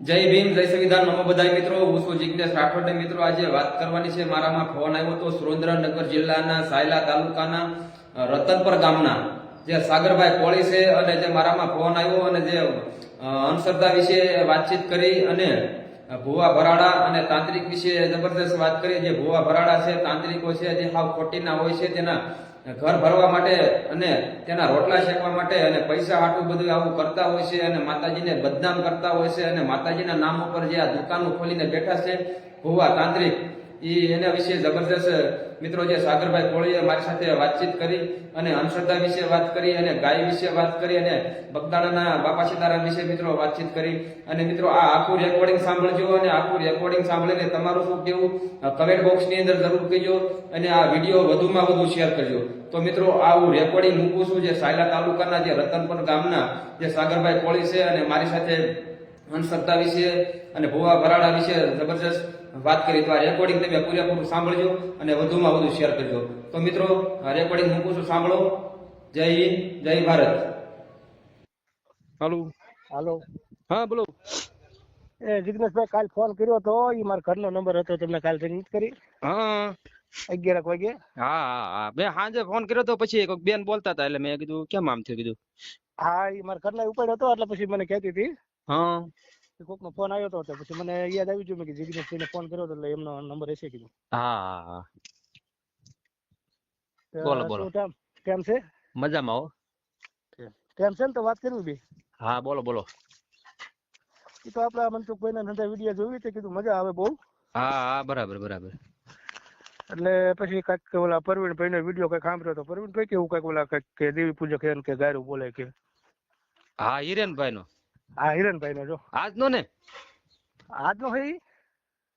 જય ભીમ, જય સંવિધાન. નમો બધાય મિત્રો, હું છું જિજ્ઞેશ રાઠોડ મિત્રો, આજે વાત કરવાની છે મારામાં ફોન આવ્યો તો સુરેન્દ્રનગર જિલ્લાના સાયલા તાલુકાના રતનપર ગામના, જે સાગરભાઈ કોળી છે અને જે મારામાં ફોન આવ્યો અને જે અંધશ્રદ્ધા વિશે વાતચીત કરી અને ભુવા ભરાડા અને તાંત્રિક વિશે જબરદસ્ત વાત કરી. જે ભુવા ભરાડા છે, તાંત્રિકો છે, જે હાવ ખોટીના હોય છે, તેના ઘર ભરવા માટે અને તેના રોટલા શેકવા માટે અને પૈસા આટલું બધું આવું કરતા હોય છે અને માતાજીને બદનામ કરતા હોય છે અને માતાજીના નામ ઉપર જે આ દુકાનો ખોલીને બેઠા છે ભુવા તાંત્રિક એ એના વિશે જબરદસ્ત મિત્રો, જે સાગરભાઈ કોળીએ મારી સાથે વાતચીત કરી અને અંધશ્રદ્ધા વિશે વાત કરી અને ગાય વિશે વાત કરી અને બગદાણાના બાપા સીતારામ વિશે મિત્રો વાતચીત કરી. અને મિત્રો, આ આખું રેકોર્ડિંગ સાંભળજો અને આખું રેકોર્ડિંગ સાંભળીને તમારું શું કેવું કમેન્ટ બોક્સની અંદર જરૂર કહેજો અને આ વીડિયો વધુમાં વધુ શેર કરજો. તો મિત્રો આ હું રેકોર્ડિંગ મૂકું છું જે સાયલા તાલુકાના જે રતનપર ગામના જે સાગરભાઈ કોળી છે અને મારી સાથે અંધશ્રદ્ધા વિશે અને ભુવા ભરાડા વિશે જબરજસ્ત વાત કરી તો આ રેકોર્ડિંગ તમે પૂરેપૂરું સાંભળજો અને વધુમાં વધુ શેર કરજો. તો મિત્રો આ રેકોર્ડિંગ મૂકું છું સાંભળો. જય હિન્દ જય ભારત. હાલો. હાલો. હા બોલો. એ જિગ્નેશભાઈ કાલ ફોન કર્યો તો એ મારા ઘરનો નંબર હતો તમને કાલ રિંગ કરી. હા. અગિયાર વાગે. હા હા મેં સાંજે ફોન કર્યો તો પછી એક બેન બોલતા હતા એટલે મેં કીધું કેમ આમ થયું કીધું? હા એ મારા ઘરના ઉપાડ્યો હતો એટલે પછી મને કહેતી હતી. હા. કોકનો ફોન આવ્યો તો એટલે પછી મને યાદ આવી ગયું મેં કે જિગ્નેશભાઈને ફોન કર્યો એટલે એમનો નંબર હશે કીધું. હા બોલો, બોલો. કેમ? છે? મજામાં હો. કેમ? છે ને તો વાત કરવી બી હા બોલો બોલો. એ તો આપડા મનસુખભાઈ ના વીડિયો જોવી તે કીધું મજા આવે બહુ. હા હા બરાબર બરાબર. એટલે પછી કંઈક ઓલા પરવીનભાઈ નો વીડિયો કંઈક સાંભળ્યો હતો પરવીનભાઈ કેવું કંઈક ઓલા કંઈક કે દેવી પૂજક કે ગાયરું બોલે કે. હા હિરેનભાઈ નો હા હિરણભાઈ નો જો. આજનો ને? આજનો ભાઈ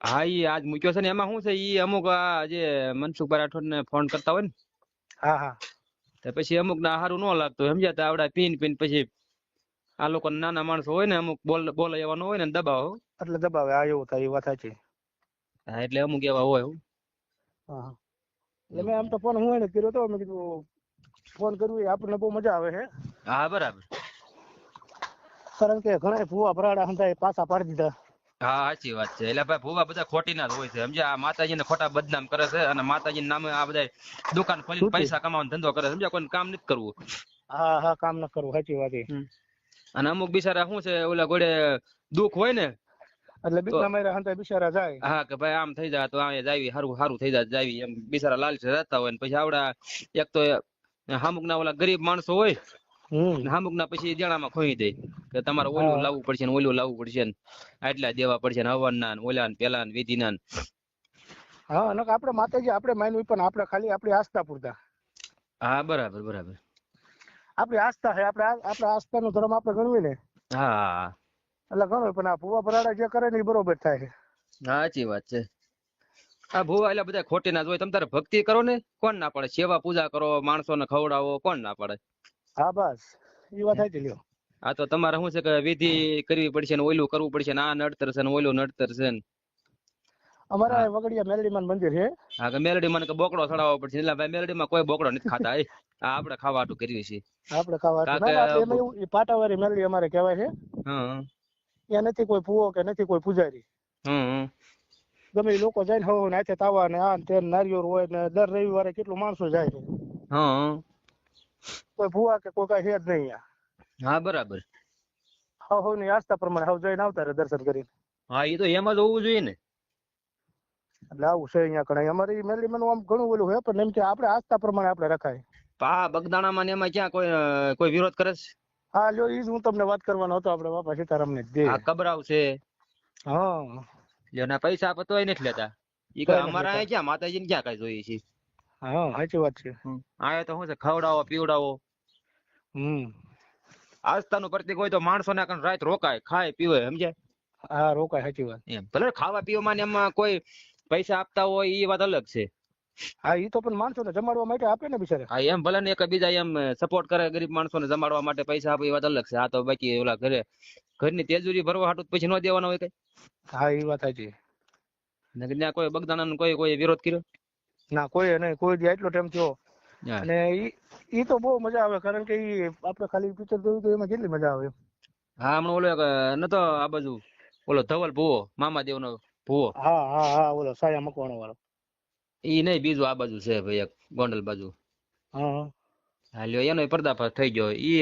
હા ઈ આજ મૂક્યો છે ને એમાં શું છે ઈ અમુક આ જે મનસુખભાઈ રાઠોડ ને ફોન કરતા હોય ને હા હા. તો પછી અમુક ના સારું ન લાગતું સમજ્યા તો આવડા પીન પીન પછી આ લોકો નાના માણસો હોય ને અમુક બોલ બોલ એવાનો હોય ને દબાવો. એટલે દબાવે આ એવું થાય એ વાત સાચી. હા એટલે અમુક એવા હોય હો. એટલે મેં આમ તો ફોન હું એને કર્યો તો મેં કીધું ફોન કરવું એ આપણને બહુ મજા આવે છે હા બરાબર. કારણ કે ઘણા ભૂવા ભરાડા હંધાય પાછા પાડી દીધા. હા સાચી વાત છે. એટલે ભાઈ ભૂવા બધા ખોટી ના જ હોય છે. સમજ્યા? આ માતાજીને ખોટા બદનામ કરે છે અને માતાજી નામે આ બધા દુકાન ખોલી પૈસા કમાવાનો ધંધો કરે સમજ્યા? કોઈ કામ નથી કરવું. હા હા કામ ન કરવું. સાચી વાત અને અમુક બિચારા શું છે? ઓલા ગોળે દુઃખ હોય ને એટલે બીજા માર્યા હંતા બિચારા જાય. હા કે ભાઈ આમ થઈ જાય તો આ જાવી સારું સારું થઈ જાય જાવી. એમ બિચારા લાલચ રહેતા હોય ને પછી આવડા એક તો અમુક ના ઓલા ગરીબ માણસો હોય અમુક ના પછી જણામાં ખોઈ દે કે તમારે ઓલું લાવવું પડશે ને ઓલું લાવવું પડશે ને આટલા દેવા પડશે ને હવનના ને ઓલા ને પેલા ને વિધિ ના. હા નકર આપણે માતાજી આપણે માનવી પણ આપણે ખાલી આપણી આસ્થા પૂરતા. હા બરાબર બરાબર. આપણી આસ્થા છે આપણે આપણે આસ્થાનો ધર્મ આપણે ગણવી ને. હા એટલે ગણવી પણ આ ભૂવા ભરાડા જે કરે ને એ બરોબર થાય છે. સાચી વાત છે. આ ભૂવા એટલે બધા ખોટી ના જ હોય. તમે તારે ભક્તિ કરો ને? કોણ ના પાડે? સેવા પૂજા કરો માણસો ને ખવડાવો કોણ ના પાડે? હા બસ. એ વાત સાચી લ્યો. આ તો તમારે શું છે કે વિધિ કરવી પડશે ને ઓલું કરવું પડશે ને આ નડતર છે ને ઓલું નડતર છે ને? અમારા હા. વગડિયા મેલડીમાં મંદિર છે. હા કે મેલડી કે બોકડો ચડાવવો પડશે. એટલે ભાઈ મેલડીમાં કોઈ બોકડો નથી ખાતા એ. આ આપણે ખાવા હાટું કરીએ છીએ. આપણે ખાવાટું પાટાવાળી મેલડી અમારે કહેવાય છે. હા. ત્યાં નથી કોઈ ભૂવો કે નથી કોઈ પૂજારી. હં હં ગમે લોકો જાય ને હવે નાચે તાવા ને આ ને તે નારિયોર હોય ને દર રવિવારે કેટલું માણસો જાય છે. હં. કોઈ ભૂવા કે કોઈ કઈ છે જ નહીં હા બરાબર. હવ હવની આસ્થા પ્રમાણે હવ જઈને આવતા રહે દર્શન કરીને. હા એ તો એમ જ હોવું જોઈએ ને. એટલે આવું છે અહીંયા કણાઈ અમારી મેલડીમાં આમ ઘણું ઓલું હોય પણ એમ કે આપણે આસ્થા પ્રમાણે આપણે રખાય. પા બગદાણામાં ને એમાં ક્યાં કોઈ કોઈ વિરોધ કરે છે? હા લ્યો ઈ જ હું તમને વાત કરવાનો હતો આપણે બાપા સીતારામ ને દે આ કબરાવ છે. હા. જેના પૈસા આપે નથી લેતા. ઈ કે અમારા. ક્યાં માતાજીને ક્યાં કઈ જોઈએ છે? હા સાચી વાત છે. આ તો શું છે ખવડાવો પીવડાવો. હમ. આસ્થાનું પ્રતિક હોય તો માણસો ને રાત રોકાય ખાય પીવે સમજાય? હા રોકાય સાચી વાત. એમ ભલે ખાવા પીવામાં ને એમાં કોઈ પૈસા આપતા હોય એ વાત અલગ છે. હા એ તો પણ માણસો ને જમાડવા માટે આપે ને બિચારે. હા એમ ભલે ને એક બીજા એમ સપોર્ટ કરે ગરીબ માણસો ને જમાડવા માટે પૈસા આપે એ વાત અલગ છે. આ તો બાકી ઓલા ઘરે ઘરની તેજુરી ભરવા હાટું પછી ન દેવાના હોય કઈ? હા એ વાત સાચી. ત્યાં કોઈ બગદાણાનો કોઈ કોઈ વિરોધ કર્યો? ના કોઈ નહીં કોઈ દી આટલો ટાઈમ થયો. અને ઈ તો બહુ મજા આવે કારણ કે ઈ આપણે ખાલી પિક્ચર જોયું તો એમાં કેટલી મજા આવે હા હમણાં ઓલો નતો આ બાજુ ઓલો ધવલ ભુવો મામાદેવ નો ભુવો. હા હા હા ઓલો સાયા મકવાણો વાળો. ઈ નહીં બીજું આ બાજુ છે ભાઈ એક ગોંડલ બાજુ. હા હા. લ્યો એનો પર્દાફાશ થઈ ગયો. ઈ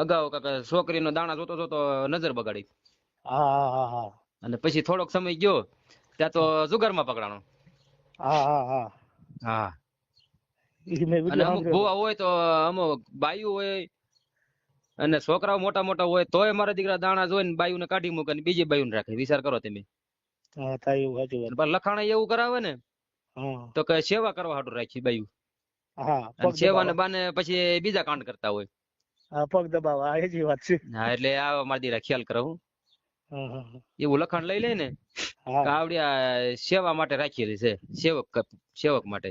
અગાઉ કાંઈક છોકરીનો દાણા જોતો જોતો નજર બગાડી. હા હા હા. અને પછી થોડોક સમય ગયો ત્યાં તો જુગારમાં પકડાણો. હા હા હા. હા. અને અમુક સાંભળ્યો. હોય તો અમુક બાયું હોય અને છોકરાઓ મોટા મોટા હોય તોય મારા દીકરા દાણા જોઈને બાયુને કાઢી મૂકે અને બીજી બાયુને રાખે. વિચાર કરો તમે. હા થાય એવું સાચી વાત. અને એવું કરાવે ને તો કે સેવા કરવા હાટું રાખી બાયુ. હા સેવા ને બાને પછી બીજા કાંડ કરતા હોય. હા પગ દબાવા એ જ વાત છે. હા એટલે આ મારા દીકરા ખ્યાલ કરો હું હા હા હા. એવું લખાણ લઈ લે ને આવડી આ સેવા માટે રાખેલી છે સેવક સેવક માટે.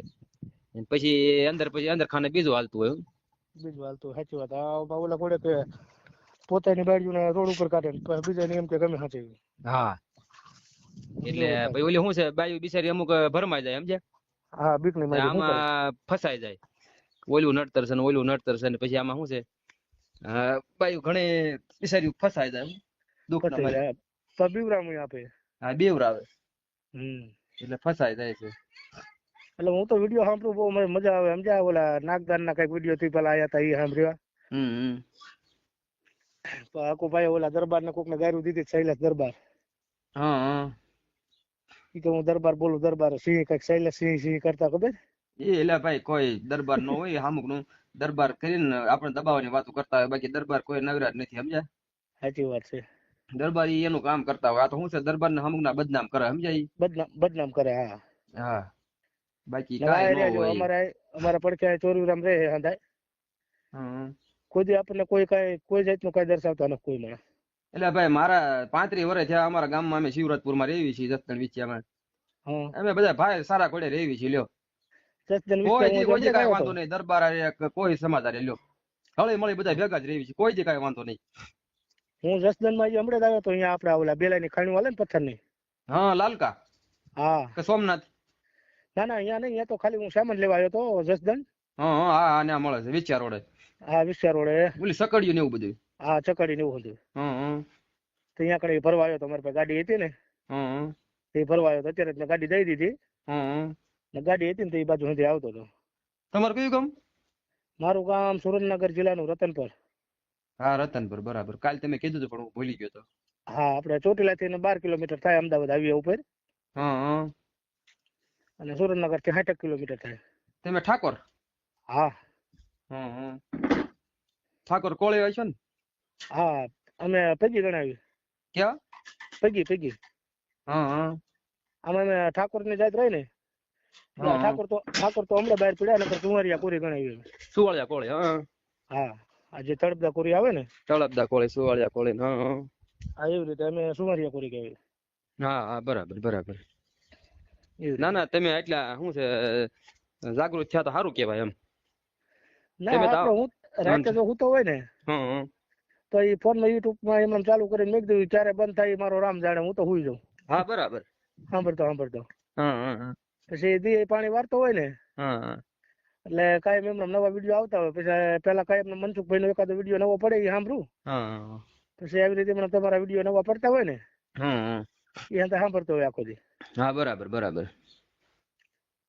પછી અંદર પછી અંદર ખાને બીજું હાલતું હોય. બીજું હાલતું સાચી વાત. આ ઓલા કોડે કે પોતાની બાજુને રોડ ઉપર કાઢે ને બીજાને એમ કે ગમે સાચી હા. એટલે ભાઈ ઓલી શું છે બાજુ બિચારી અમુક ભરમાઈ જાય સમજે હા બીકની આમાં ફસાઈ જાય. ઓલું નડતર છે ને ઓલું નડતર છે ને પછી આમાં શું છે? બાયુ ઘણી બિચારી ફસાઈ જાય. દુઃખ ના ફસાઈ મારે જાય. તો બીવરામણી આપે હા બેવરાવે હમ. એટલે ફસાઈ જાય છે. એટલે હું તો વીડિયો સાંભળું બહુ મને મજા આવે. સમજ્યા ઓલા નાગદાન ના કંઈક વીડિયો થી પેલા આયા તા એ સાંભળ્યા. હમ હમ. તો આકુ ભાઈ ઓલા દરબાર ને કોક ને ગાયરું દીધી શૈલેષ દરબાર. હા હા. ઈ તો હું દરબાર બોલું દરબાર સિંહ કંઈક શૈલેષ સિંહ સિંહ કરતા ખબર? એ એટલે ભાઈ કોઈ દરબાર નો હોય અમુકનું દરબાર કરીને આપણે દબાવવાની વાતો કરતા હોય બાકી દરબાર કોઈ નવરા જ નથી સમજ્યા? સાચી વાત છે. દરબાર એનું કામ કરતા હોય. આ તો શું છે? દરબાર ને અમુક ના બદનામ કરે સમજાય? બદનામ બદનામ કરે હા. હા. બાકી અમારા અમારા પડખે ચોરીરામ રહે હંધાય. કોઈ આપણને કોઈ કઈ કોઈ જાતનું કઈ દર્શાવતા નથી કોઈ એટલે ભાઈ મારા પાંત્રી વર્ષ થયા અમારા ગામમાં અમે શિવરાજપુરમાં રેવી છીએ જસદણ વિછિયામાં હા. અમે બધા ભાઈ સારા કોડે રેવી છીએ લ્યો. કોઈ કોઈ વાંધો નહીં. દરબાર કોઈ સમાચાર લ્યો. હળી મળી બધા ભેગા જ રેવી છીએ. કોઈ કાંઈ વાંધો નહીં. હું જસદનમાં હમણાં જ આવ્યો તો અહીંયા આપડા ઓલા બેલાની ખાણી વાલે ને પથ્થરની હા લાલકા? હા. કે સોમનાથ? ના ના અહીંયા નહીં અહીંયા તો ખાલી હું સામાન લેવા આવ્યો તો જસદન હા હા હા હા મળે છે વિચાર રોડે હા વિચાર રોડે ઓલી સકડીયું ને એવું બધું હા ચકડી ને એવું બધું. હા હા. તો અહીંયા કડે ભરવા આવ્યો તો મારી પાસે ગાડી હતી ને. હા તે ભરવા આવ્યો તો અત્યારે મેં ગાડી દઈ દીધી. હા ને ગાડી હતી ને તો એ બાજુ સુધી આવતો હતો તમારું કયું ગામ? મારું ગામ સુરેન્દ્રનગર જિલ્લાનું રતનપર. હા રતનપુર બરાબર. કાલ તમે કીધું હતું પણ હું ભૂલી ગયો તો. હા આપણે ચોટીલા થી બાર કિલોમીટર થાય અમદાવાદ હાઈવે ઉપર. હા અને સુરેન્દ્રનગરથી સાઠ કિલોમીટર થાય. તમે ઠાકોર? હા. હા ઠાકોર કોળી હોય છે ને? હા અમે પૈકી ગણાવી. ક્યાં? પૈકી પૈકી. હા હા. અમે ઠાકોરની જાત રહી ને ઠાકોર તો ઠાકોર તો હમણાં બહાર પડ્યા નકર કુંવરિયા કોરી ગણાવી સુવાળિયા કોળી હા. હા. આ જે તળપદા કોરી આવે ને? તળપદા કોળી સુવાળિયા કોળી હા હા. એવી રીતે અમે સુવાળિયા કોરી કહેવી હા હા બરાબર બરાબર. ના ના તમે એટલા શું છે જાગૃત થયા તો સારું કહેવાય એમ. ના તો હું રાતે જો હુતો હોય ને. તો એ ફોનમાં યુટ્યુબમાં એમ ચાલુ કરીને મેં કીધું ક્યારે બંધ થાય મારો રામ જાણે હું તો જાઉં. હા બરાબર. સાંભળતો સાંભળતો. હા હા પછી પાણી વારતો હોય ને હા. એટલે કાયમ એમ નવા વીડિયો આવતા હોય. પછી પેલા કાયમ મનસુખભાઈ નો એકાદો વીડિયો નવો પડે એ સાંભળું. પછી આવી રીતે મને તમારા વીડિયો નવા પડતા હોય ને. એ સાંભળતો હોય આખો દી. હા બરાબર બરાબર.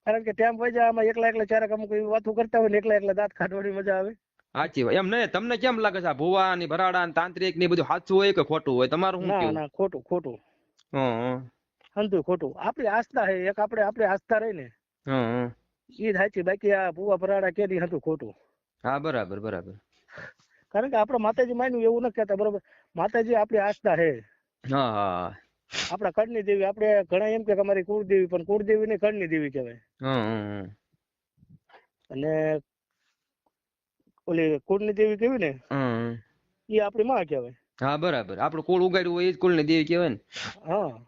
કારણ કે ટાઈમ હોય જાય આમાં એકલા એકલા ચારક અમુક એવી વાતો કરતા હોય ને એકલા એકલા દાંત કાઢવાની મજા આવે. સાચી વાત. એમ નહીં તમને કેમ લાગે છે આ ભુવા ની ભરાડા ને તાંત્રિક ને બધું સાચું હોય કે ખોટું હોય? તમારું શું ના ના ખોટું ખોટું. હં હં. ખોટું. આપણી આસ્થા છે એક આપણે આપણી આસ્થા રહી ને હં ઈ જ સાચી બાકી આ ભૂવા ભરાડા કે દી હતું ખોટું. હા બરાબર બરાબર. કારણ કે આપણે માતાજી માન્યું એવું નથી કહેતા બરોબર? માતાજી આપણી આસ્થા છે. હા હા. આપણા કળની દેવી આપણે ઘણા એમ કે અમારી અમારી કુળદેવી પણ કુળદેવી ને કડની દેવી કહેવાય. અને ઓલી કુળની દેવી કેવી ને. એ આપણી માં કહેવાય. હા બરાબર. આપણું કુળ ઉગાડ્યું હોય એ જ કુળની દેવી કહેવાય ને. હા.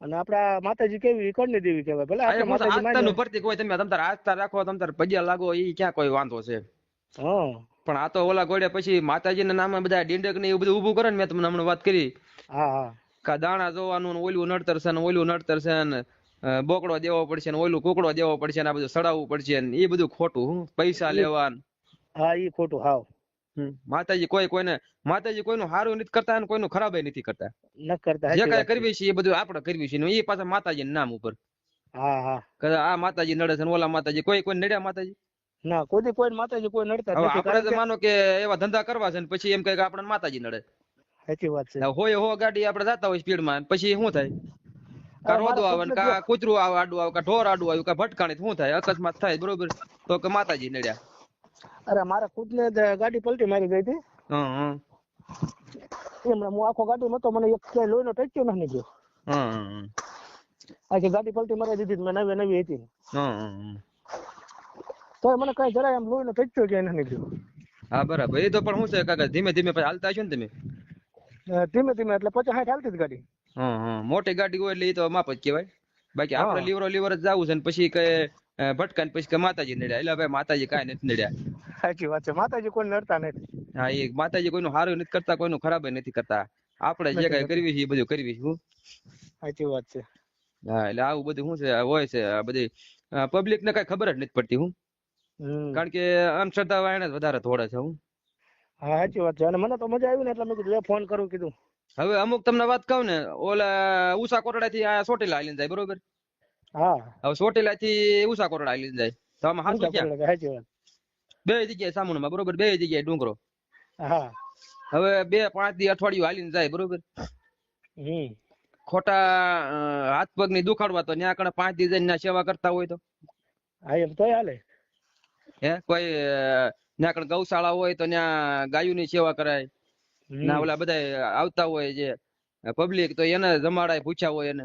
અને આપડા માતાજી કેવી ઈ કળની દેવી કહેવાય. ભલે આપણે માતાજી માન્યું. પ્રતીક હોય તમે તમતાર આસ્થા રાખો તમતાર પજ્યા લાગો એ ક્યાં કોઈ વાંધો છે? હા. પણ આ તો ઓલા ગોળે પછી માતાજીના નામે બધા ડીંડક ને એવું બધું ઊભું કરે ને મેં તમને હમણાં વાત કરી. હા હા. કા દાણા જોવાનું ને ઓલું નડતર છે ને ઓલું નડતર છે ને બોકડો દેવો પડશે ને ઓલું કુકડો દેવો પડશે ને આ બધું સડાવવું પડશે ને એ બધું ખોટું પૈસા લેવા હા એ ખોટું હાવ. માતાજી કોઈ કોઈને માતાજી કોઈનું સારું નથી કરતા અને કોઈનું ખરાબ નથી કરતા. ન કરતા જે કાંઈ. કરવી છે એ બધું આપણે કરવી છે એ પાછા માતાજી નામ ઉપર. હા હા. આ માતાજી નડે છે ઓલા માતાજી કોઈ કોઈ નડ્યા માતાજી? ના કોઈ કોઈ માતાજી કોઈ નડતા નથી આપણે તો માનો કે એવા ધંધા કરવા છે ને પછી એમ કે આપણને માતાજી નડે. સાચી વાત છે. હોય હો ગાડી આપણે જતા હોય સ્પીડમાં પછી શું થાય? કા રોદો આવે ને કા કૂતરું આવે આડું આવે કા ઢોર આડું આવ્યું કા ભટકાણી શું થાય? અકસ્માત થાય બરોબર? તો કે માતાજી નડ્યા. અરે મારા ખુદ ને ગાડી પલટી મારી ગઈ હતી. હં હં. એમણે હું આખો ગાડી નતો મને એક લોહીનો ટચ્યો નથી હં હં આખી ગાડી પલટી મારી દીધી મેં નવી નવી હતી. હં હં તો મને કઈ જરાય એમ લોહીનો ટચ્યો કે નથી નીકળ્યો. હા બરાબર. એ તો પણ શું છે કાકા ધીમે ધીમે પછી હાલતા હશો ને તમે? ધીમે ધીમે એટલે પચાસ સાઠ હાલતી જ ગાડી. હં હં. મોટી ગાડી હોય એટલે એ તો માપ જ કહેવાય. બાકી આપણે લીવરો લીવર જ જવું છે ને પછી કે ભટકા ને પછી કે માતાજી નડ્યા. એટલે ભાઈ માતાજી કાંઈ નથી નડ્યા. સાચી વાત છે. માતાજી કોઈ નડતા નથી. હા એ માતાજી કોઈનું સારું નથી કરતા કોઈનું ખરાબ નથી કરતા. આપણે જે કઈ કરવી છે એ બધું કરવી છે સાચી વાત છે. હા એટલે આવું બધું શું છે હોય છે આ બધી પબ્લિક ને કઈ ખબર જ નથી પડતી હું. કારણ કે અંધશ્રદ્ધા વાળા જ વધારે થોડે છે હું. હા સાચી વાત છે. અને મને તો મજા આવી ને એટલે મેં કીધું લે ફોન કરું કીધું. હવે અમુક તમને વાત કહું ને ઓલા ઉષા કોટડા થી આ સોટેલા આવીને જાય બરોબર? હા. હવે ચોટીલા થી ઉષા કોરડા લઈ જાય. તો આમાં હાચું ક્યાં બે જગ્યાએ સામુંડમાં બરોબર? બે જગ્યાએ ડુંગરો. હા. હવે બે પાંચ દી અઠવાડિયું હાલીને જાય બરોબર? હમ. ખોટા હાથ પગની દુખાડવા તો ત્યાં કણે પાંચ દી જઈને સેવા કરતા હોય તો. હા એમ તો હાલે. હે? કોઈ ત્યાં કણે ગૌશાળા હોય તો ત્યાં ગાયોની સેવા કરાય. ના ઓલા બધા આવતા હોય જે પબ્લિક તો એને જમાડાય પૂછ્યા હોય એને.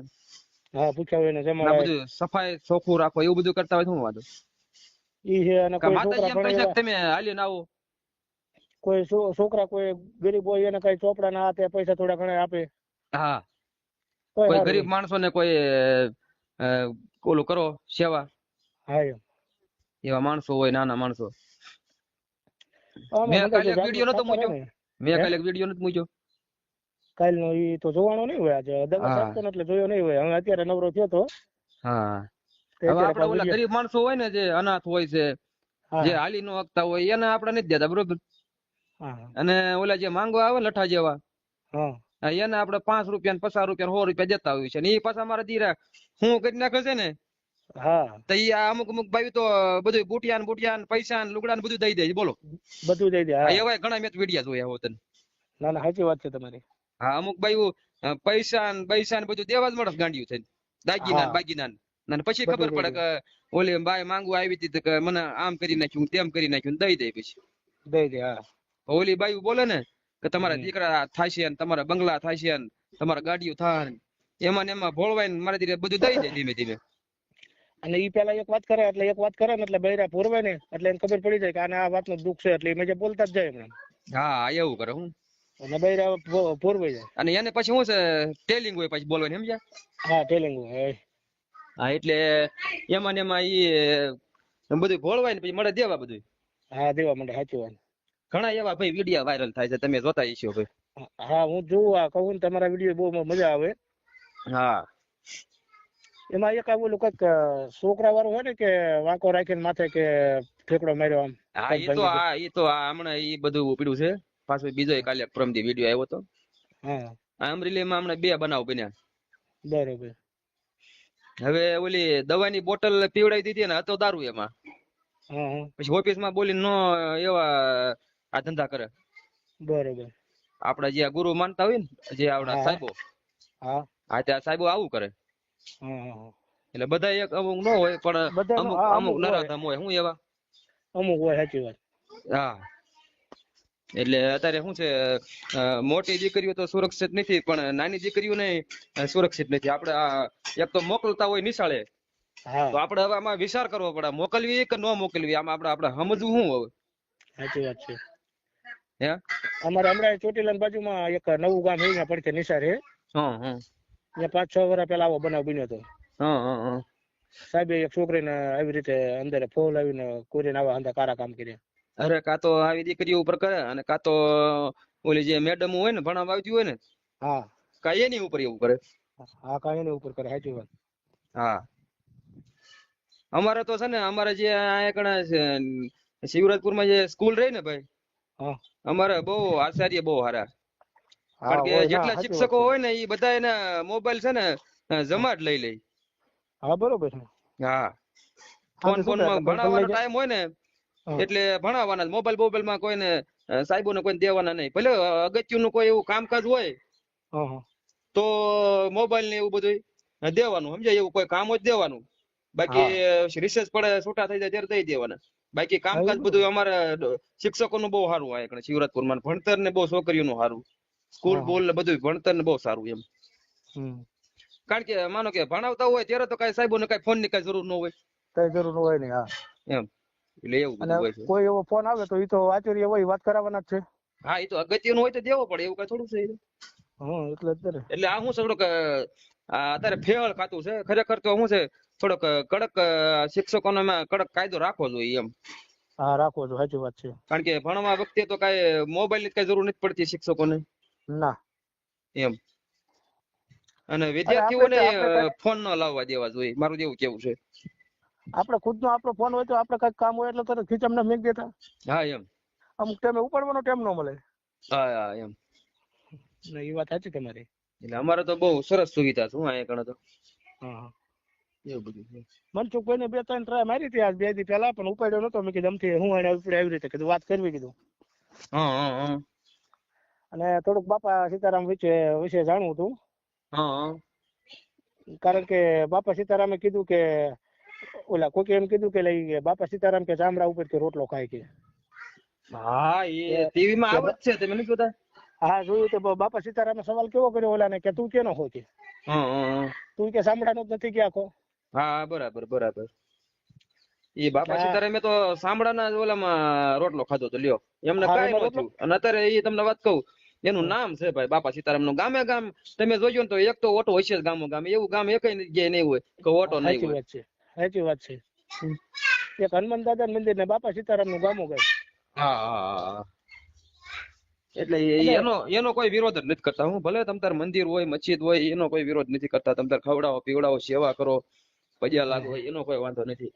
હા પૂછાવે ને બધું સફાઈ ચોખ્ખું રાખો એવું બધું કરતા હોય શું વાંધો? ઈ છે અને કોઈ માતાજી છોકરા એમ કહે તમે હાલીને આવો. કોઈ છોકરા કોઈ ગરીબ હોય એને કઈ ચોપડા ના આપે પૈસા થોડા ઘણા આપે. હા. કોઈ ગરીબ માણસો ને કોઈ ઓલું કરો સેવા? હા એવા માણસો હોય નાના માણસો. મેં કાલે વીડિયો નતો મૂક્યો. મેં? કાલે વીડિયો નથી મૂક્યો. કાલનો ઈ તો જોવાનો નહીં હોય આજે. દવા. ને એટલે જોયો નહીં હોય. હવે અત્યારે નવરો થયો તો. હા. હવે આપણે ઓલા ગરીબ માણસો હોય ને જે અનાથ હોય છે જે હાલી નો હકતા હોય એને આપણે નથી દેતા બરોબર? હા. અને ઓલા જે માંગવા આવે લઠા જેવા એને આપણે પાંચ રૂપિયા ને પચાસ રૂપિયા સો રૂપિયા દેતા હોય છે ને એ પાછા મારા દીરા હું કરી નાખે છે ને હા. તો ઈ અમુક અમુક ભાઈ તો બધું બુટિયા ને બુટિયા ને પૈસા ને લુગડા ને બધું દઈ દે બોલો. બધું દઈ દે એવા ઘણા મેં વિડિયા જોયા હોત ના ના સાચી વાત છે તમારી. હા અમુક ભાઈ પૈસા ને પૈસા ને બધું દેવા જ મળે ગાંડિયું થઈને. દાગીના બાગીના ને. પછી ખબર પડે કે ઓલી બાઈ માંગવા આવી હતી કે મને આમ કરી નાખ્યું તેમ કરી નાખ્યું દઈ દે પછી. દઈ દે હા. ઓલી બાઈ બોલે ને કે તમારા દીકરા થાશે ને તમારા બંગલા થાશે ને તમારા ગાડીઓ થાય એમાં ને એમાં ભોળવાય ને મારા દીકરા બધું દઈ દે ધીમે ધીમે. અને ઈ પેલા એક વાત કરે એટલે એક વાત કરે ને એટલે બૈરા પૂરવે ને એટલે એને ખબર પડી જાય કે આને આ વાતનું દુઃખ છે એટલે એ જે બોલતા જ જાય એમને હા એવું કરે હું. અને બૈરા પૂ- પૂરવાઈ જાય. અને એને પછી શું છે ટેલિંગ હોય પછી બોલવાની સમજ્યા? હા ટેલિંગ હોય હા એટલે એમાં ને એમાં ઈ બધું ભોળવાય ને પછી મળે દેવા બધું હા દેવા મળે સાચી વાત. ઘણા એવા ભાઈ વિડિયા વાયરલ થાય છે તમે જોતા હશો ભાઈ. હા હું જોઉં આ કહું ને તમારા વીડિયો બહુ મજા આવે. હા. એમાં એક આવું કંઈક છોકરા વાળું હોય ને કે વાંકો રાખીને માથે કે ઠેકડો માર્યો આમ હા એ તો હા આ એ તો આ હમણાં એ બધું ઉપડ્યું છે. પાછું બીજો કાલે પ્રમદી વિડિયો આવ્યો તો. હા. અમરેલીમાં હમણાં બે બનાવ બન્યા. બરોબર. હવે ઓલી દવાની બોટલ પીવડાવી દીધી ને હતો દારૂ એમાં. પછી ઓફિસમાં બોલીને નો એવા આ ધંધા કરે. બરોબર. આપડા જે ગુરુ માનતા હોય ને જે આપડા સાહેબો. હા. હા ત્યાં સાહેબો આવું કરે. એટલે બધા એક અમુક ન હોય પણ અમુક અમુક. નરાધમ હોય. શું એવા? અમુક હોય સાચી વાત. હા. એટલે અત્યારે શું છે મોટી દીકરીઓ તો સુરક્ષિત નથી પણ નાની દીકરીઓને સુરક્ષિત નથી. આપણે આ એક તો મોકલતા હોય નિશાળે તો આપણે હવે આમાં વિચાર કરવો પડે મોકલવી કે ન મોકલવી? આમાં આપણે આપણે સમજવું શું હવે? સાચી વાત છે. હે? અમારે હમણાં ચોટીલા બાજુમાં એક નવું ગામ હોય પડખે નિસાર છે હં હં. ત્યાં પાંચ છ વર્ષ પહેલા આવો બનાવ બન્યો હતો. હં હં હં. એક છોકરીને આવી રીતે અંદર ફોલ આવીને કોઈને આવા અંધા કારા કામ કર્યા. અરે કાં તો આવી દીકરીઓ ઉપર કરે અને કાં તો ઓલી જે મેડમ હોય ને ભણાવવા આવતી હોય ને હા. કાં એની ઉપર એવું કરે? હા કાંઈ એની ઉપર કરે સાચી વાત. હા. અમારે તો છે ને અમારે જે અહીંયા શિવરાજપુરમાં જે સ્કૂલ રહી ને ભાઈ હા. અમારે બહુ આચાર્ય બહુ સારા કારણ કે જેટલા શિક્ષકો હોય ને એ બધા એના મોબાઈલ છે ને જમા જ લઈ લે. હા બરોબર છે. હા. ફોન ફોનમાં કોઈ ભણાવવાનો ટાઈમ હોય ને. એટલે ભણાવવાના મોબાઈલ મોબાઈલમાં કોઈને સાહેબો ને કોઈ દેવાના નહીં. ભલે અગત્યનું કોઈ એવું કામકાજ હોય તો મોબાઈલ ને એવું બધું દેવાનું સમજાય? એવું કોઈ કામ જ દેવાનું. બાકી રિસર્ચ પડે છૂટા થઈ જાય ત્યારે દઈ દેવાના. બાકી કામકાજ બધું અમારે શિક્ષકો નું બહુ સારું હોય શિવરાજપુરમાં ભણતર ને બહુ છોકરીઓનું સારું. સ્કૂલ બોલ ને બધું ભણતર ને બહુ સારું એમ. કારણ કે માનો કે ભણાવતા હોય ત્યારે તો કઈ સાહેબો ને કઈ ફોનની કઈ જરૂર ન હોય. કઈ જરૂર હોય નહીં હા. એમ. એટલે એવું અને કોઈ એવો ફોન આવે તો એ તો આચાર્ય હોય વાત કરાવવાના જ છે. હા એ તો અગત્યનું હોય તો દેવો પડે એવું કઈ થોડું છે હમ એટલે અત્યારે. એટલે આ શું થોડુંક અત્યારે ફેળ ખાતું છે. ખરેખર તો શું છે થોડોક કડક શિક્ષકોને કડક કાયદો રાખવો જોઈએ એમ. હા રાખવો જોઈએ સાચી વાત છે. કારણ કે ભણવા વખતે તો કઈ મોબાઈલની કઈ જરૂર નથી પડતી શિક્ષકોને. ના. એમ. અને વિદ્યાર્થીઓને ફોન ન લાવવા દેવા જોઈએ મારું એવું કેવું છે. આપણે ખુદનો આપણો ફોન હોય તો આપણે કંઈક કામ હોય એટલે તરત ખીચામને મેક દેતા. હા એમ. અમુક ટાઈમે ઉપાડવાનો ટાઈમ ન મળે. હા હા એમ. ને એ વાત સાચી તમારી. એટલે અમારે તો બહુ સરસ સુવિધા છે હું અહીંયા કણે તો હા. એવું બધું છે. મનસુખભાઈને બે ત્રણ ટ્રાય મારી હતી આજ બે દી પહેલા પણ ઉપાડ્યો નતો. મેં કીધું એમથી હું એને ઉપડે આવી રીતે કીધું વાત કરવી કીધું. હા હા હા. અને થોડુંક બાપા સીતારામ વિશે વિશે જાણવું હતું. હા. કારણ કે બાપા સીતારામે કીધું કે ઓલા કોકે એમ કીધું કે લઈ બાપા સીતારામ કે ચામડા ઉપર કે રોટલો ખાય કે. હા એ ટીવી માં આવત છે તમે નથી જોતા? હા જોયું તો બાપા સીતારામે સવાલ કેવો કર્યો ઓલા ને કે તું કેનો હો કે? તું કે ચામડા નો નથી કે આખો હા બરાબર બરાબર. એ બાપા સીતારામ સીતારામે તો સાંભળાના ના ઓલામાં રોટલો ખાધો તો લ્યો. એમને કાંઈ એમાં ન રોટલો? થયું અને અત્યારે એ તમને વાત કહું એનું નામ છે ભાઈ બાપા સીતારામનું ગામે ગામ તમે જોજો ને તો એક તો ઓટો હશે છે ગામો ગામ. એવું ગામ એક જગ્યાએ નહીં હોય કે ઓટો નહીં હોય. સાચી વાત છે. એક હનુમાન દાદા મંદિર ને બાપા સીતારામનું ગામો ગયું. હા હા હા એટલે એનો એનો કોઈ વિરોધ જ નથી કરતા. હું ભલે તમ તાર મંદિર હોય મસ્જિદ હોય એનો કોઈ વિરોધ નથી કરતા. તમ તાર ખવડાવો પીવડાવો સેવા કરો પજ્યા લાગો એનો કોઈ વાંધો નથી.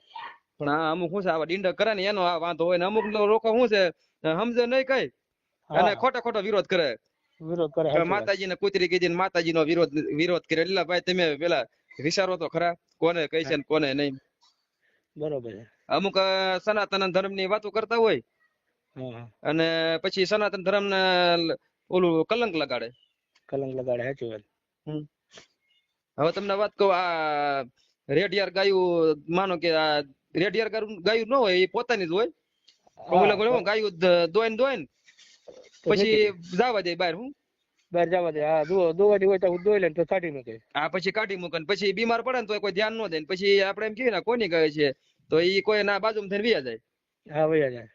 પણ આ અમુક શું છે આવા ડીંડક કરે ને એનો આ વાંધો હોય ને અમુક લોકો શું છે સમજે નહીં કઈ. અને ખોટો ખોટો વિરોધ કરે. વિરોધ કરે. માતાજી ને કુતરી કીધી માતાજી નો વિરોધ વિરોધ કરે. એટલે ભાઈ તમે પેલા વિચારો તો ખરા. કોને કઈ છે ને કોને નહીં. બરોબર અમુક સનાતન ધર્મની વાતો કરતા હોય અને પછી સનાતન ધર્મ ને ઓલું કલંક લગાડે. કલંક લગાડે સાચી વાત. હવે તમને વાત કહું આ રેડિયાર ગાયું માનો કે આ રેડિયાર ગાયું ગાયું ન હોય એ પોતાની જ હોય. ગાયું દોઈન દોઈને પછી. જવા દે બહાર હું? બહાર જવા દે હા દો દોવાની હોય તો દોઈ લે તો કાઢી મૂકે. આ પછી કાઢી મૂકે પછી બીમાર પડે ને તો કોઈ ધ્યાન ન દે પછી આપણે એમ કહીએ ને કોની કહે છે? તો એ કોઈ ના બાજુમાં થઈને વ્યા જાય. હા વયા જાય.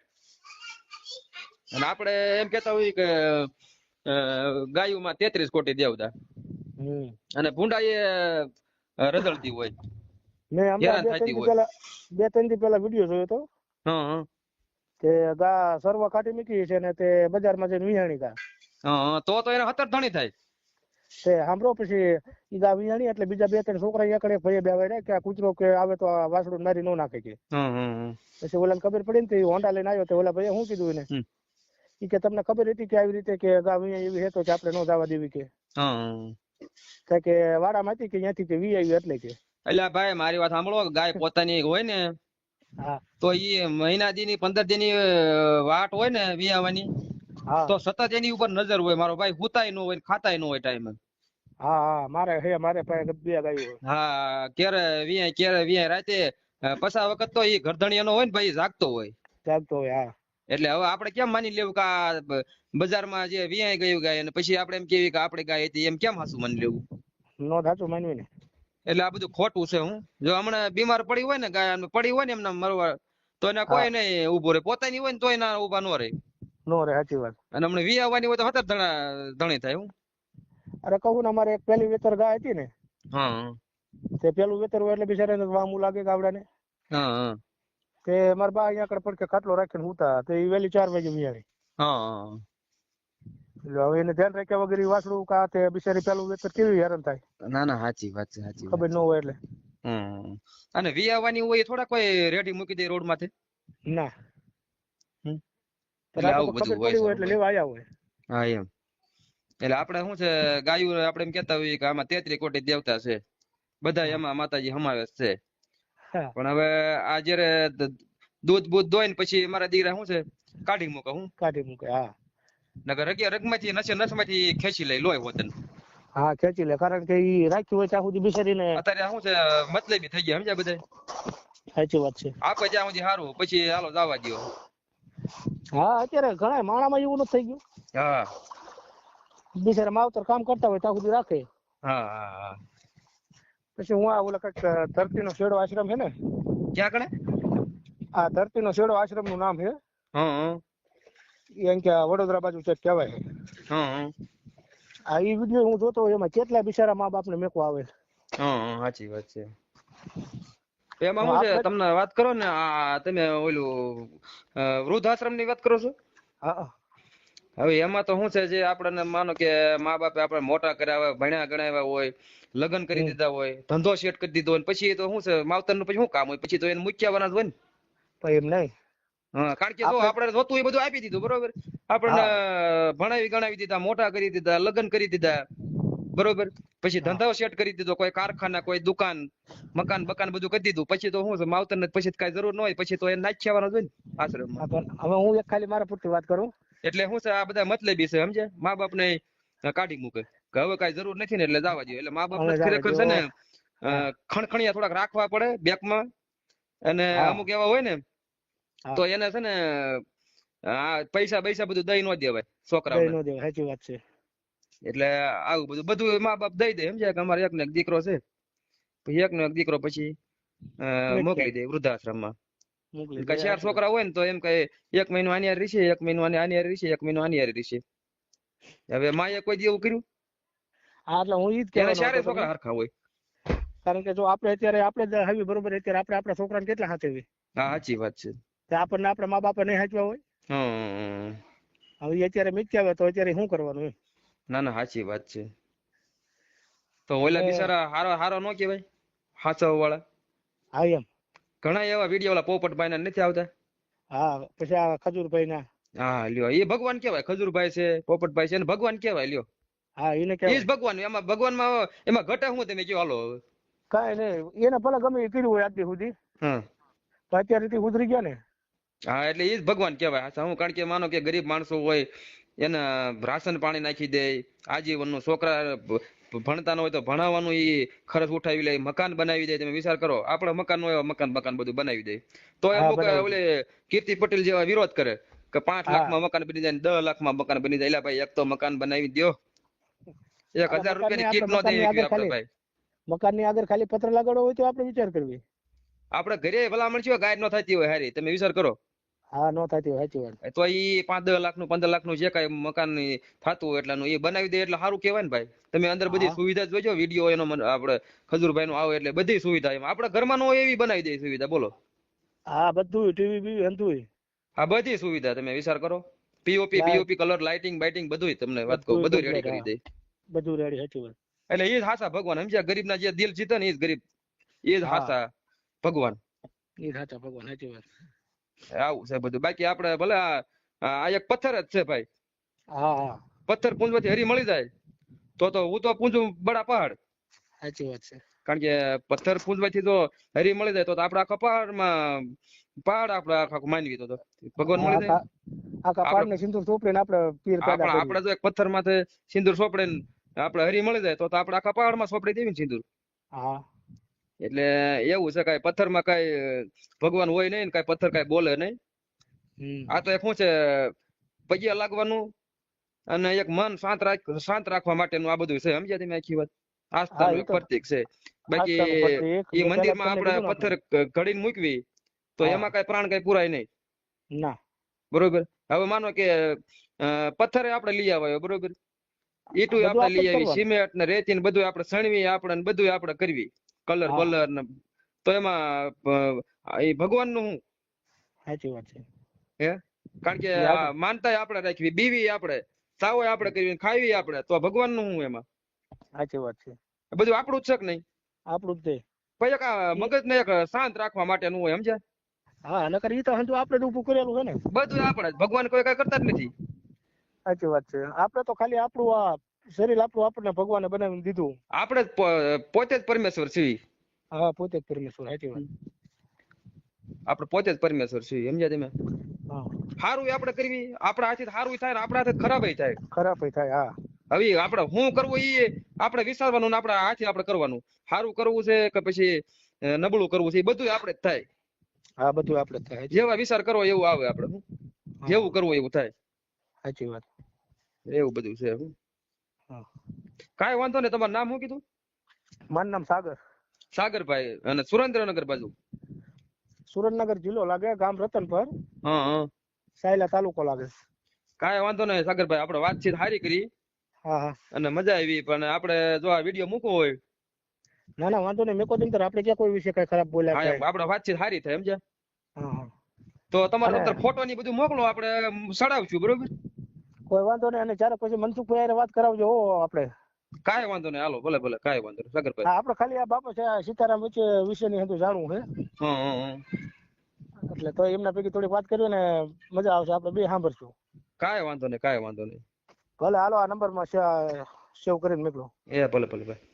અને આપણે એમ કેતા હોય કે ગાયુંમાં તેત્રીસ કોટી દેવતા. અને ભૂંડા એ રદળતી હોય. હેરાન બે થતી ત્રણ દી હોય. બે ત્રણ દી પેલા વીડિયો જોયો તો. હા હા. કે ગા સર્વ કાઢી મૂકી છે ને તે બજારમાં જઈને વિહાણી હા, હા તો તો એને હતર ધણી થાય. તે સાંભળો પછી ઈ ગા એટલે બીજા બે ત્રણ છોકરા એકડે ભયે બે આવે કે આ કૂતરો કે આવે તો આ વાસડું મારી નો નાખે કે. પછી ઓલાને ખબર પડી ને તો હોન્ડા લઈને આવ્યો તો ઓલા ભાઈ શું કીધું એને? ઈ કે તમને ખબર હતી કે આવી રીતે કે ગા વિહાણી એવી હેતો કે આપણે નો જવા દેવી કે? હા. કે વાડામાં હતી કે ત્યાંથી તે વી આવી એટલે કે? એટલે ભાઈ મારી વાત સાંભળો ગાય પોતાની હોય ને હા. તો ઈ મહિના દી ની પંદર દી ની વાટ હોય ને વિયાવાની હા તો સતત એની ઉપર નજર હોય મારો ભાઈ હુતાય ન હોય ખાતાય ન હોય ટાઈમે હા હા મારે હે મારે પાસે બે ગાયું હોય. હા ક્યારે વિયા ક્યારે વિયા રાતે પછા વખત તો એ ગરધણિયાનો હોય ને ભાઈ જાગતો હોય. જાગતો હોય હા. એટલે હવે આપણે કેમ માની લેવું કે આ બજારમાં જે વિયાય ગયું ગાય અને પછી આપણે એમ કેવી કે આપણે ગાય હતી એમ કેમ હાસું માની લેવું? નો થાતું માનવી ને. એટલે આ બધું ખોટું છે હું. જો હમણાં બીમાર પડી હોય ને ગાય પડી હોય ને એમના મરવા તો એને કોઈ નહીં ઊભો રહે. પોતાની હોય ને તોય ના ઊભા ન રહે. નો રે સાચી વાત. અને હમણાં વી આવવાની હોય તો હતર ધણા ધણી થાય હું અરે કહું ને અમારે એક પેલી વેતર ગાય હતી ને હા. તે પેલું વેતર હોય એટલે બિચારાને વામું લાગે ગાવડાને. હા હા. તે મારા બા અહીંયા આગળ પડકે ખાટલો રાખીને હુતા તો એ વહેલી ચાર વાગે વિયાણી હા એટલે હવે એને ધ્યાન રાખ્યા વગર વાસડું કા તે બિચારી પેલું વેતર કેવી હેરાન થાય. ના ના સાચી વાત છે સાચી ખબર ન હોય એટલે. હમ. અને વી આવવાની હોય થોડા કોઈ રેડી મૂકી દે રોડમાંથી ના. આવું બધું હોય એટલે લેવા આવ્યા હોય. હા એમ. એટલે આપણે શું છે ગાયું આપણે એમ કેતા હોઈએ કે આમાં તેત્રી કોટી દેવતા છે. બધા એમાં માતાજી સમાવેશ છે. પણ હવે આ જયારે દૂધ બૂધ દોય ને પછી મારા દીકરા શું છે કાઢી મૂકે હું. કાઢી મૂકે હા. નગર રગે રગમાંથી નસે નસમાંથી ખેંચી લઈ લોય વતન હા ખેંચી લે કારણ કે ઈ રાખ્યું હોય ત્યાં સુધી બિચારીને અત્યારે શું છે મતલબી થઈ ગયા સમજ્યા બધા સાચી વાત છે. આપે જ્યાં સુધી સારું પછી હાલો જવા દ્યો. હા અત્યારે ઘણા માણામાં એવું નથી થઈ ગયું. હા. બિચારા માવતર કામ કરતા હોય ત્યાં સુધી રાખે. હા હા હા. પછી હું આ ઓલા કંઈક ધરતીનો શેડો આશ્રમ છે ને? ક્યાં કણે? આ ધરતીનો શેડો આશ્રમનું નામ છે. એમ કે વડોદરા બાજુ કહેવાય. છે હા. આ ઈ વીડિયો હું જોતો હોય એમાં કેટલા બિચારા મા બાપ ને મેકવા આવે. સાચી વાત છે. એમાં શું છે તમને વાત કરો ને આ તમે ઓલું વૃદ્ધાશ્રમની વાત કરો છો? હવે એમાં તો શું છે જે આપણને માનો કે મા બાપે આપણે મોટા કર્યા ભણ્યા ગણાવ્યા હોય લગ્ન કરી દીધા હોય ધંધો સેટ કરી દીધો હોય પછી તો શું છે માવતરનું પછી શું કામ હોય? પછી તો એને મૂક્યાવાના જ હોય ને? પણ એમ નહીં. હા કારણ કે જો આપણે- આપણે જોતું એ બધું આપી દીધું બરોબર? આપણને ભણાવી ગણાવી દીધા મોટા કરી દીધા લગ્ન કરી દીધા. બરોબર? પછી ધંધાઓ સેટ કરી દીધો કોઈ કારખાના કોઈ દુકાન મકાન બકાન બધું કરી દીધું. પછી તો શું માવતર ને પછી કઈ જરૂર ન હોય પછી તો એ નાખી આવવાનો હોય ને આશ્રમમાં. હવે હું એક ખાલી મારા પૂરતી વાત કરું? એટલે શું છે આ બધા મતલબી છે સમજે મા બાપ ને કાઢી મૂકે. કે હવે કઈ જરૂર નથી ને એટલે જવા દો એટલે મા બાપ હવે ખરેખર છે ને. ખણખણિયા થોડાક રાખવા પડે બેકમાં. અને અમુક એવા હોય ને તો એને છે ને આ પૈસા પૈસા બધું દઈ ન દેવાય છોકરાઓને નો દેવાય સાચી વાત છે. એટલે આવું બધું. બધું મા બાપ દઈ દે સમજ્યા કે અમારે એક ને એક દીકરો છે. પછી એક નો એક દીકરો પછી મોકલી દે. વૃદ્ધાશ્રમમાં. મોકલી કે ચાર છોકરા હોય ને તો એમ કહે એક મહિનો આની રીશે રહેશે એક મહિનો આની આની રહેશે એક મહિનો આની રીશે રહેશે. હવે માએ કોઈ દી એવું કર્યું? હા એટલે હું ઈ જ કહેવાનો ચારે છોકરા. હરખા હોય. કારણ કે જો આપણે અત્યારે આપણે જ હાવી બરોબર અત્યારે આપણે આપણા છોકરાને કેટલા હાચવી હા સાચી વાત છે. તો આપણને આપણા મા બાપે નહીં હાચવા હોય? હવે અત્યારે મીચ્યા હોય તો અત્યારે શું કરવાનું એમ? ના ના સાચી વાત છે. તો ઓલા બિચારા હારો હારો નો કહેવાય? હાચવ વાળા હા એમ. ઘણા એવા વીડિયો વાળા પોપટભાઈ ના નથી આવતા? હા પછી આ ખજૂરભાઈ ના. હા લ્યો એ ભગવાન કેવાય ખજૂરભાઈ છે પોપટભાઈ છે ને ભગવાન કેવાય લ્યો. હા એને એ જ ભગવાન એમાં ભગવાનમાં એમાં ઘટે હું તમે કયો હાલો હવે. કાંઈ નહીં એને ભલે ગમે એ કર્યું હોય આજ સુધી. હા. તો અત્યારે થી ઉતરી ગયા ને. હા એટલે એ જ ભગવાન કહેવાય. સાચા હું કારણ કે માનો કે ગરીબ માણસો હોય એને રાશન પાણી નાખી દે. આજીવનનું છોકરા ભણતા ન હોય તો ભણાવવાનું ઈ ખર્ચ ઉઠાવી લે મકાન બનાવી દે. તમે વિચાર કરો આપણે મકાન હોય મકાન મકાન બધું બનાવી દે. તો અમુક ઓલે કીર્તિ પટેલ જેવા વિરોધ કરે કે પાંચ લાખ લાખમાં મકાન બની જાય દસ લાખમાં મકાન બની જાય. ભાઈ એક તો મકાન બનાવી દો એક હજાર રૂપિયાની ની કીટ નો દે ભાઈ. મકાનની આગળ ખાલી પત્ર લગાડવો હોય તો આપણે વિચાર કરવી. આપણે ઘરે ભલામણ છે ગાય નો થતી હોય હારી. તમે વિચાર કરો. હા નો થતી હોય સાચી વાત. તો એ પાંચ દસ લાખનું પંદર લાખનું જે કઈ મકાન થતું હોય એટલાનું એ બનાવી દે એટલે સારું કહેવાય ને ભાઈ. તમે અંદર બધી સુવિધા જોજો વીડિયો એનો આપણે ખજૂરભાઈ નો આવે એટલે બધી સુવિધા એમાં. આપણે ઘરમાં નો એવી બનાવી દે સુવિધા બોલો. હા બધું ટીવી બીવી બધું હા બધી સુવિધા તમે વિચાર કરો. પીઓપી પીઓપી કલર લાઇટિંગ બાઇટિંગ બધું તમને વાત કહું બધું રેડી કરી દે. બધું રેડી સાચી વાત. એટલે એ જ હાસા ભગવાન સમજ્યા? ગરીબ ના જે દિલ જીતે ને એ જ ગરીબ. એ જ હાસા ભગવાન. એ સાચા ભગવાન સાચી વાત. આવું છે બધું. બાકી આપણે ભલે આ એક પથ્થર જ છે ભાઈ. હા પથ્થર પૂંજવાથી હરી મળી જાય તો તો હું તો પૂંજું બડા પહાડ. સાચી વાત છે. કારણ કે પથ્થર પૂંજવાથી જો હરી મળી જાય તો આપણે આખા પહાડમાં પહાડ આપણે આખા માનવી તો ભગવાન મળી જાય આખા પાડને સિંદૂર ચોપડીને આપણે પીર પેદા આપણે જો એક પથ્થર માથે સિંદૂર સોપડે ને આપણે હરી મળી જાય તો તો આપણે આખા પહાડમાં સોપડી દેવી ને સિંદૂર. હા. એટલે એવું છે કઈ પથ્થરમાં કઈ ભગવાન હોય નહીં કઈ પથ્થર કઈ બોલે નહીં. આ તો એક શું છે પૈયા લાગવાનું અને એક મન શાંત રાખ શાંત રાખવા માટેનું આ બધું છે. સમજ્યા તમે આખી વાત? આસ્થાનું એક પ્રતીક છે. બાકી એ મંદિરમાં આપણે પથ્થર ઘડીને મૂકવી તો એમાં કઈ પ્રાણ કઈ પુરાય નહીં. ના. બરોબર? હવે માનો કે પથ્થરે આપણે લઈ આવ્યો બરોબર? ઈટું આપણે લઈ આવી સિમેન્ટ ને રેતી ને બધું આપણે સણવી આપણે બધું આપણે કરવી. કલર. બલર ને તો એમાં એ ભગવાનનું સાચી વાત છે. હે? કારણ કે એ આપણે- રાખવી બીવી આપણે સાવ આપણે કરવી ખાવી આપણે તો ભગવાનનું શું એમાં? સાચી વાત છે. બધું આપણું જ છે કે નહીં? આપણું જ છે. પછી એક આ મગજને એક શાંત રાખવા માટેનું હોય સમજ્યા? હા નકર ઈ તો હંધું આપણે જ ઊભું કરેલું છે ને. બધું આપણે જ. ભગવાન કોઈ કઈ કરતા જ નથી. સાચી વાત છે. આપણે તો ખાલી આપણું આ શરીર આપણું આપણને ભગવાને બનાવીને દીધું. આપણે પોતે જ પરમેશ્વર છીએ. હા પોતે જ પરમેશ્વર સાચી વાત. આપણે પોતે જ પરમેશ્વર છીએ સમજ્યા તમે? સારું આપણે કરવી આપણા હાથે સારું થાય આપણા હાથે ખરાબ થાય. ખરાબ થાય હા. હવે આપણે શું કરવું એ આપણે વિચારવાનું ને આપણા હાથે આપણે કરવાનું. સારું કરવું છે કે પછી નબળું કરવું છે એ બધું આપણે જ થાય. હા બધું આપણે જ થાય જેવા વિચાર કરવો એવું આવે આપણે જેવું કરવું એવું થાય. સાચી વાત. એવું બધું છે હા. કાંઈ વાંધો નહીં તમારું નામ શું કીધું? મારું નામ સાગર. સાગરભાઈ અને સુરેન્દ્રનગર બાજુ? સુરેન્દ્રનગર જિલ્લો લાગે ગામ રતનપર. હા સાયલા તાલુકો લાગે. કાંઈ વાંધો નહીં સાગરભાઈ આપણે વાતચીત સારી કરી. હા હા. અને મજા આવી પણ આપણે જો આ વીડિયો મૂકવો હોય. ના ના વાંધો નહીં મેં કોઈ દિન આપણે ક્યાં કોઈ વિશે કઈ ખરાબ બોલ્યા હા, આપણે વાતચીત સારી થાય સમજ્યા? તો તમારે અને- ફોટો ની બધું મોકલો આપણે સડાવશું બરોબર? કોઈ વાંધો નહીં અને જયારે પછી મનસુખભાઈ વાત કરાવજો હો આપણે. કાંઈ વાંધો નહીં હાલો ભલે ભલે કાંઈ વાંધો નહીં સાગરભાઈ. હા આપણે ખાલી આ બાપા છે સીતારામ વચ્ચે વિશેની હતું જાણવું છે. એટલે તો એમના પૈકી થોડીક વાત કરીએ ને મજા આવશે આપણે બે સાંભળશું. કાંઈ વાંધો નહીં કાંઈ વાંધો નહીં. ભલે હાલો આ નંબરમાં સેવ કરીને મોકલો. એ ભલે ભલે ભાઈ.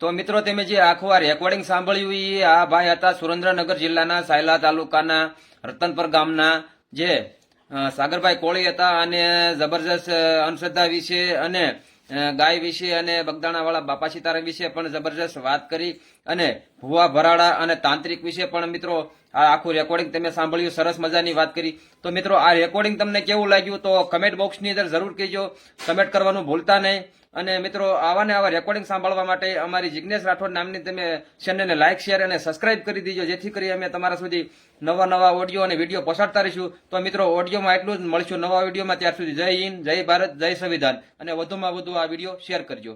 તો મિત્રો તમે જે આખું આ રેકોર્ડિંગ સાંભળ્યું એ આ ભાઈ હતા સુરેન્દ્રનગર જિલ્લાના સાયલા તાલુકાના રતનપર ગામના જે સાગરભાઈ કોળી હતા અને જબરજસ્ત અંધશ્રદ્ધા વિશે અને ગાય વિશે અને બગદાણાવાળા બાપા સીતારામ વિશે પણ જબરજસ્ત વાત કરી અને ભુવા ભરાડા અને તાંત્રિક વિશે પણ મિત્રો આ આખું રેકોર્ડિંગ તમે સાંભળ્યું, સરસ મજાની વાત કરી. તો મિત્રો, આ રેકોર્ડિંગ તમને કેવું લાગ્યું તો કમેન્ટ બોક્સની અંદર જરૂર કહેજો. કમેન્ટ કરવાનું ભૂલતા નહીં. અને મિત્રો, આવા ને આવા રેકોર્ડિંગ સાંભળવા માટે અમારી જિજ્ઞેશ રાઠોડ નામની તમે ચેનલને લાઇક શેર અને સબસ્ક્રાઇબ કરી દીજો. જેથી કરી અમે તમારા સુધી નવા નવા ઓડિયો અને વીડિયો પસાર રહીશું તો મિત્રો ઓડિયોમાં એટલું જ મળશું નવા વિડીયોમાં ત્યાર સુધી જય હિન્દ, જય ભારત, જય સંવિધાન. અને વધુમાં વધુ આ વીડિયો શેર કરજો.